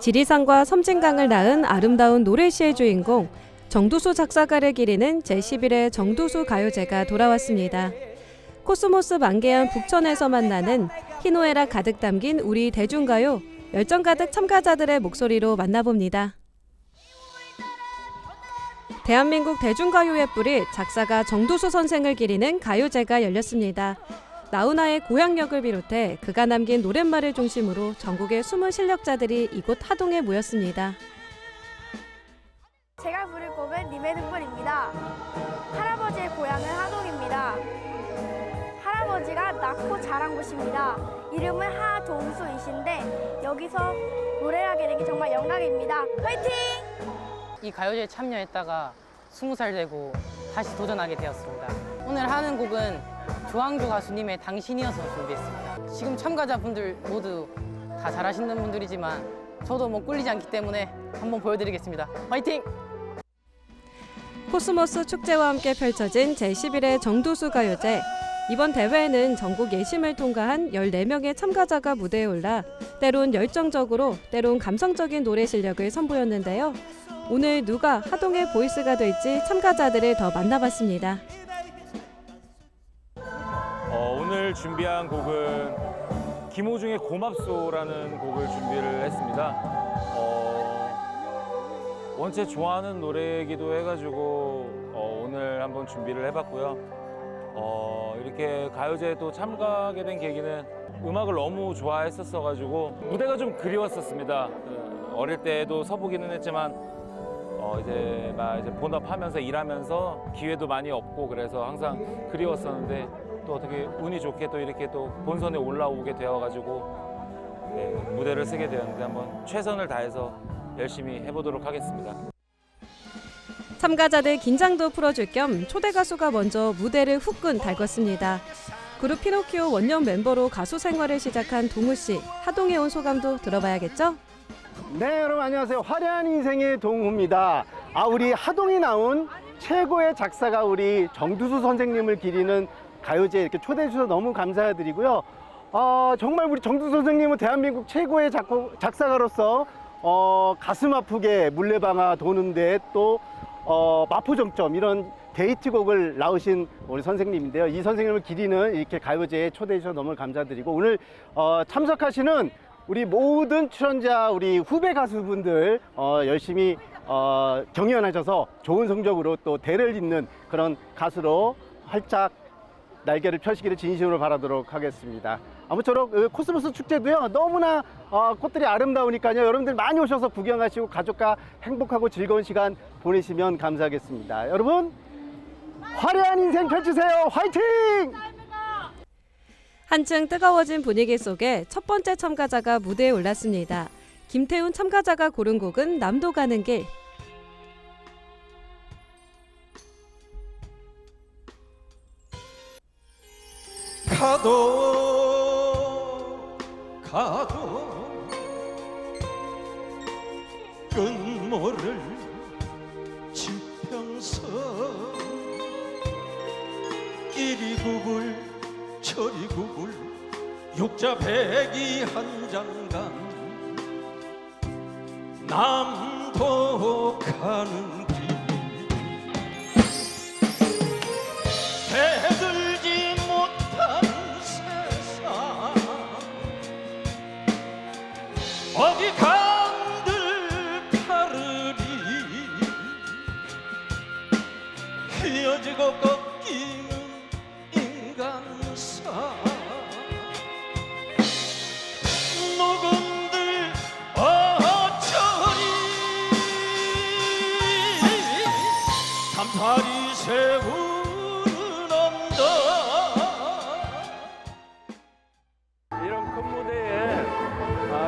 지리산과 섬진강을 낳은 아름다운 노래시의 주인공 정두수 작사가를 기리는 제11회 정두수 가요제가 돌아왔습니다. 코스모스 만개한 북천에서 만나는 희노애락 가득 담긴 우리 대중가요 열정 가득 참가자들의 목소리로 만나봅니다. 대한민국 대중가요의 뿌리 작사가 정두수 선생을 기리는 가요제가 열렸습니다. 나훈아의 고향역을 비롯해 그가 남긴 노랫말을 중심으로 전국의 숨은 실력자들이 이곳 하동에 모였습니다. 제가 부를 곡은 님의 등불입니다. 할아버지의 고향은 하동입니다. 할아버지가 낳고 자란 곳입니다. 이름은 하동수이신데 여기서 노래를 하게 된 게 정말 영광입니다. 화이팅! 이 가요제에 참여했다가 스무 살 되고 다시 도전하게 되었습니다. 오늘 하는 곡은 조항조 가수님의 당신이어서 준비했습니다. 지금 참가자분들 모두 다 잘하시는 분들이지만 저도 뭐 꿀리지 않기 때문에 한번 보여드리겠습니다. 화이팅! 코스모스 축제와 함께 펼쳐진 제11회 정두수 가요제. 이번 대회에는 전국 예심을 통과한 14명의 참가자가 무대에 올라 때론 열정적으로 때론 감성적인 노래 실력을 선보였는데요. 오늘 누가 하동의 보이스가 될지 참가자들을 더 만나봤습니다. 어, 오늘 준비한 곡은 김호중의 고맙소라는 곡을 준비를 했습니다. 어, 원체 좋아하는 노래이기도 해가지고 어, 오늘 한번 준비를 해봤고요. 어, 이렇게 가요제에 또 참가하게 된 계기는 음악을 너무 좋아했었어가지고 무대가 좀 그리웠었습니다. 어, 어릴 때도 서보기는 했지만 어 이제 막 이제 본업하면서 일하면서 기회도 많이 없고 그래서 항상 그리웠었는데 또 어떻게 운이 좋게 또 이렇게 또 본선에 올라오게 되어가지고 네, 무대를 쓰게 되었는데 한번 최선을 다해서 열심히 해보도록 하겠습니다. 참가자들 긴장도 풀어줄 겸 초대 가수가 먼저 무대를 후끈 달궜습니다. 그룹 피노키오 원년 멤버로 가수 생활을 시작한 동우 씨, 하동에 온 소감도 들어봐야겠죠? 네, 여러분 안녕하세요. 화려한 인생의 동우입니다. 아, 우리 하동이 나온 최고의 작사가 우리 정두수 선생님을 기리는 가요제 이렇게 초대해 주셔서 너무 감사드리고요. 어, 정말 우리 정두수 선생님은 대한민국 최고의 작곡, 작사가로서 어, 가슴 아프게 물레방아 도는데 또 어, 마포정점 이런 데이트곡을 나오신 우리 선생님인데요. 이 선생님을 기리는 이렇게 가요제에 초대해 주셔서 너무 감사드리고 오늘 어, 참석하시는 우리 모든 출연자 우리 후배 가수분들 어, 열심히 어, 경연하셔서 좋은 성적으로 또 대를 잇는 그런 가수로 활짝 날개를 펴시기를 진심으로 바라도록 하겠습니다. 아무쪼록 그 코스모스 축제도요 너무나 어, 꽃들이 아름다우니까요 여러분들 많이 오셔서 구경하시고 가족과 행복하고 즐거운 시간 보내시면 감사하겠습니다. 여러분 화려한 인생 펼치세요. 화이팅! 한층 뜨거워진 분위기 속에 첫 번째 참가자가 무대에 올랐습니다. 김태훈 참가자가 고른 곡은 남도 가는 길. 가도 가도. 끝모를 지평선 이리 구불 저리 구불 육자 백이 한 장간. 남도 가는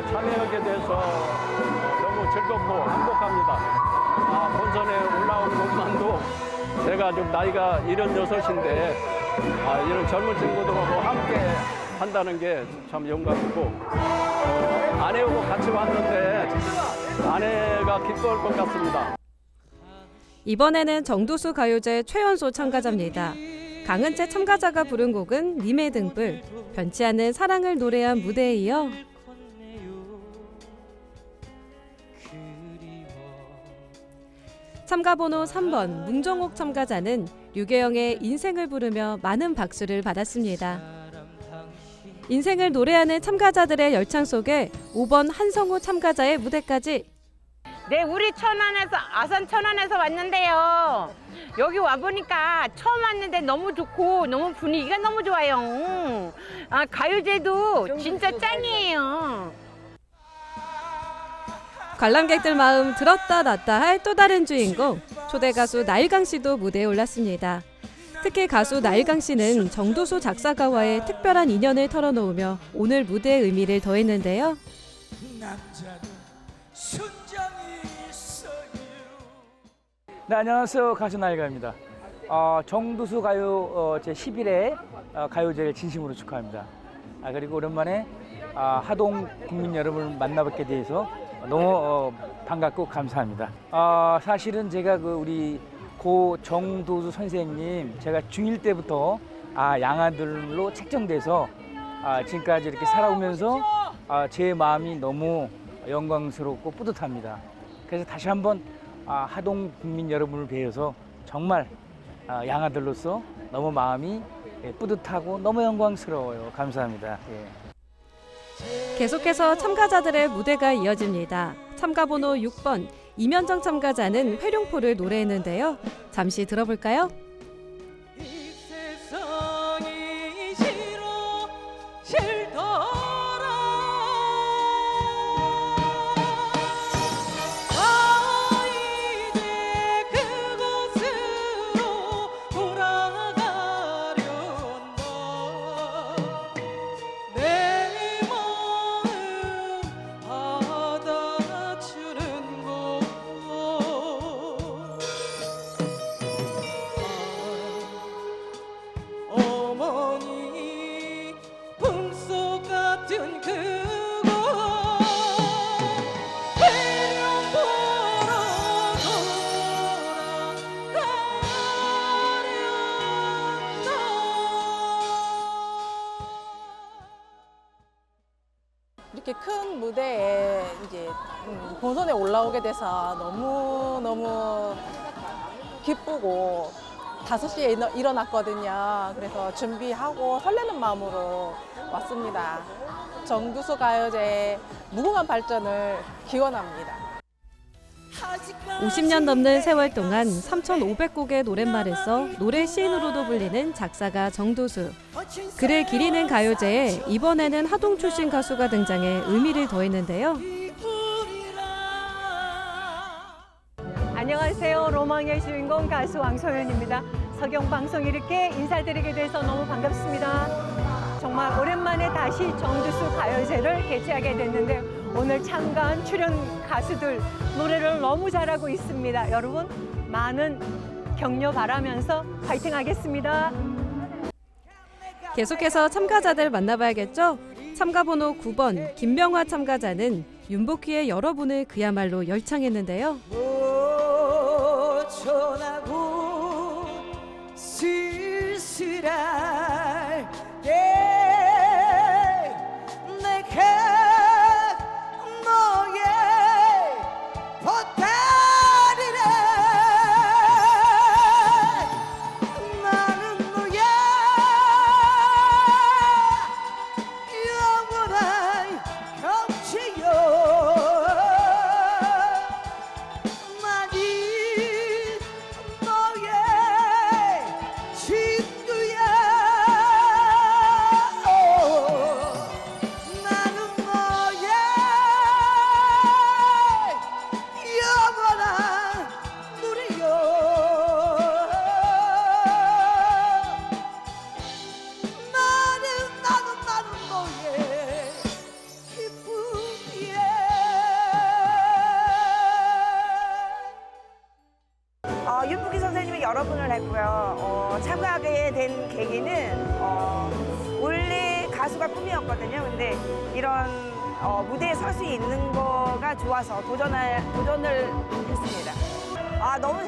참여하게 돼서 너무 즐겁고 행복합니다. 아, 본선에 올라온 것만도 제가 좀 나이가 76인데 아, 이런 젊은 친구들하고 함께 한다는 게 참 영광이고 어, 아내하고 같이 왔는데 아내가 기뻐할 것 같습니다. 이번에는 정두수 가요제 최연소 참가자입니다. 강은채 참가자가 부른 곡은 님의 등불, 변치 않는 사랑을 노래한 무대에 이어 참가 번호 3번 문정옥 참가자는 류계영의 인생을 부르며 많은 박수를 받았습니다. 인생을 노래하는 참가자들의 열창 속에 5번 한성우 참가자의 무대까지 네, 우리 천안에서 아산 천안에서 왔는데요. 여기 와 보니까 처음 왔는데 너무 좋고 너무 분위기가 너무 좋아요. 아, 가요제도 진짜 짱이에요. 관람객들 마음 들었다 놨다 할 또 다른 주인공 초대 가수 나일강 씨도 무대에 올랐습니다. 특히 가수 나일강 씨는 정도수 작사가와의 특별한 인연을 털어놓으며 오늘 무대의 의미를 더했는데요. 네, 안녕하세요. 가수 나일가입니다. 어, 정두수 가요 어, 제 11회 어, 가요제를 진심으로 축하합니다. 아, 그리고 오랜만에 아, 하동 국민 여러분을 만나뵙게 돼서 너무 어, 반갑고 감사합니다. 아, 사실은 제가 그 우리 고 정도수 선생님 제가 중1 때부터 아, 양아들로 책정돼서 아, 지금까지 이렇게 살아오면서 아, 제 마음이 너무 영광스럽고 뿌듯합니다. 그래서 다시 한번 아, 하동 국민 여러분을 뵈어서 정말 아, 양아들로서 너무 마음이 예, 뿌듯하고 너무 영광스러워요. 감사합니다. 예. 계속해서 참가자들의 무대가 이어집니다. 참가 번호 6번 이면정 참가자는 회룡포를 노래했는데요. 잠시 들어볼까요? 오게 돼서 너무 너무 기쁘고 5시에 일어- 일어났거든요. 그래서 준비하고 설레는 마음으로 왔습니다. 정두수 가요제 무궁한 발전을 기원합니다. 50년 넘는 세월 동안 3,500곡의 노랫말을 써 노래 시인으로도 불리는 작사가 정도수. 그를 기리는 가요제에 이번에는 하동 출신 가수가 등장해 의미를 더했는데요. 안녕하세요. 로망의 주인공 가수 왕소연입니다. 석영 방송 이렇게 인사드리게 돼서 너무 반갑습니다. 정말 오랜만에 다시 정두수 가요제를 개최하게 됐는데 오늘 참가한 출연 가수들 노래를 너무 잘하고 있습니다. 여러분 많은 격려 바라면서 파이팅 하겠습니다. 계속해서 참가자들 만나봐야겠죠? 참가 번호 9번 김명화 참가자는 윤복희의 여러분을 그야말로 열창했는데요. 고전하고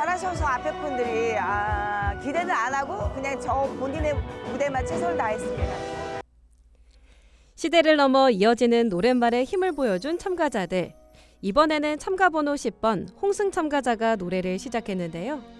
잘하셔서 앞에 분들이 아, 기대는 안 하고 그냥 저 본인의 무대만 최선을 다했습니다. 시대를 넘어 이어지는 노랫말에 힘을 보여준 참가자들. 이번에는 참가 번호 10번 홍승 참가자가 노래를 시작했는데요.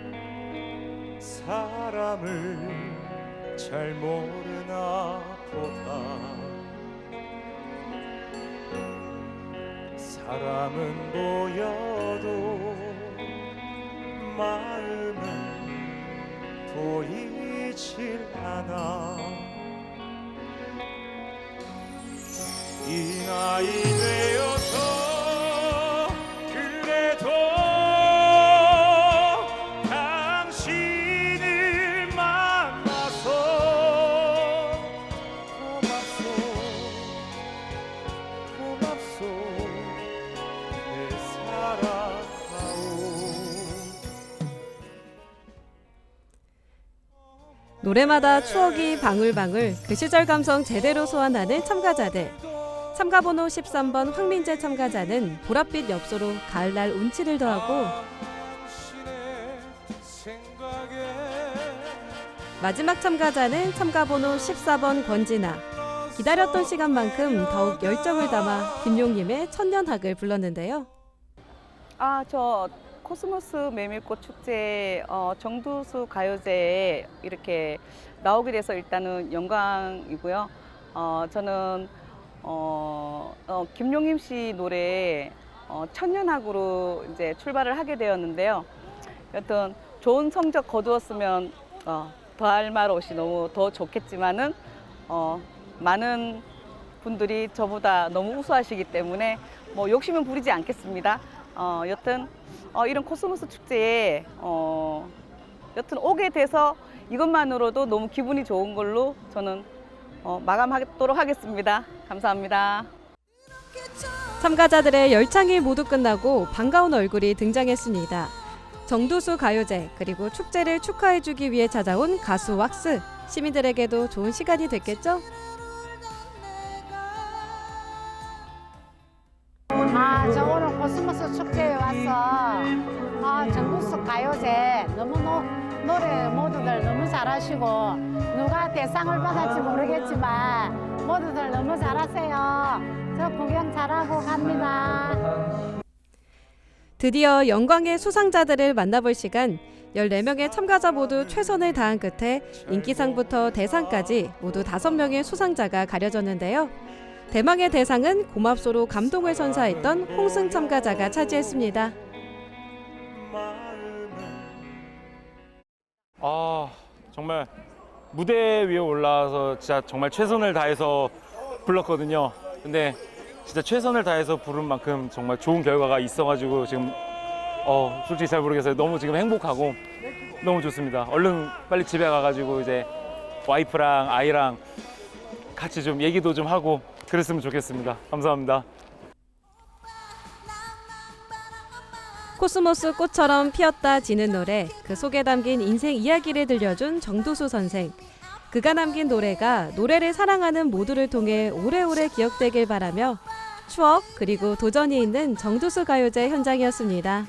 사람을 잘 모르나 보다. 사람은 보여도 마음은 보이질 않아. 이 나이 노래마다 추억이 방울방울 그 시절 감성 제대로 소환하는 참가자들. 참가 번호 13번 황민재 참가자는 보랏빛 엽서로 가을날 운치를 더하고 마지막 참가자는 참가 번호 14번 권진아. 기다렸던 시간만큼 더욱 열정을 담아 김용님의 천년학을 불렀는데요. 아, 저 코스모스 메밀꽃 축제 어, 정두수 가요제에 이렇게 나오게 돼서 일단은 영광이고요. 어, 저는 어, 어, 김용임 씨 노래 어, 천년학으로 이제 출발을 하게 되었는데요. 여튼 좋은 성적 거두었으면 어, 더할 말 없이 너무 더 좋겠지만은 어, 많은 분들이 저보다 너무 우수하시기 때문에 뭐 욕심은 부리지 않겠습니다. 어, 여튼 어, 이런 코스모스 축제에 어, 여튼 오게 돼서 이것만으로도 너무 기분이 좋은 걸로 저는 어, 마감하도록 하겠습니다. 감사합니다. 참가자들의 열창이 모두 끝나고 반가운 얼굴이 등장했습니다. 정두수 가요제 그리고 축제를 축하해주기 위해 찾아온 가수 왁스 시민들에게도 좋은 시간이 됐겠죠? 아, 저 오늘 코스모스 축제에 와서 아, 전국수 가요제 너무 노, 노래 모두들 너무 잘하시고 누가 대상을 받을지 모르겠지만 모두들 너무 잘하세요. 저 구경 잘하고 갑니다. 드디어 영광의 수상자들을 만나볼 시간 14명의 참가자 모두 최선을 다한 끝에 인기상부터 대상까지 모두 5명의 수상자가 가려졌는데요. 대망의 대상은 고맙소로 감동을 선사했던 홍승 참가자가 차지했습니다. 아 정말 무대 위에 올라와서 진짜 정말 최선을 다해서 불렀거든요. 근데 진짜 최선을 다해서 부른 만큼 정말 좋은 결과가 있어가지고 지금 어 솔직히 잘 모르겠어요. 너무 지금 행복하고 너무 좋습니다. 얼른 빨리 집에 가가지고 이제 와이프랑 아이랑 같이 좀 얘기도 좀 하고 그랬으면 좋겠습니다. 감사합니다. 코스모스 꽃처럼 피었다 지는 노래, 그 속에 담긴 인생 이야기를 들려준 정두수 선생. 그가 남긴 노래가 노래를 사랑하는 모두를 통해 오래오래 기억되길 바라며 추억 그리고 도전이 있는 정두수 가요제 현장이었습니다.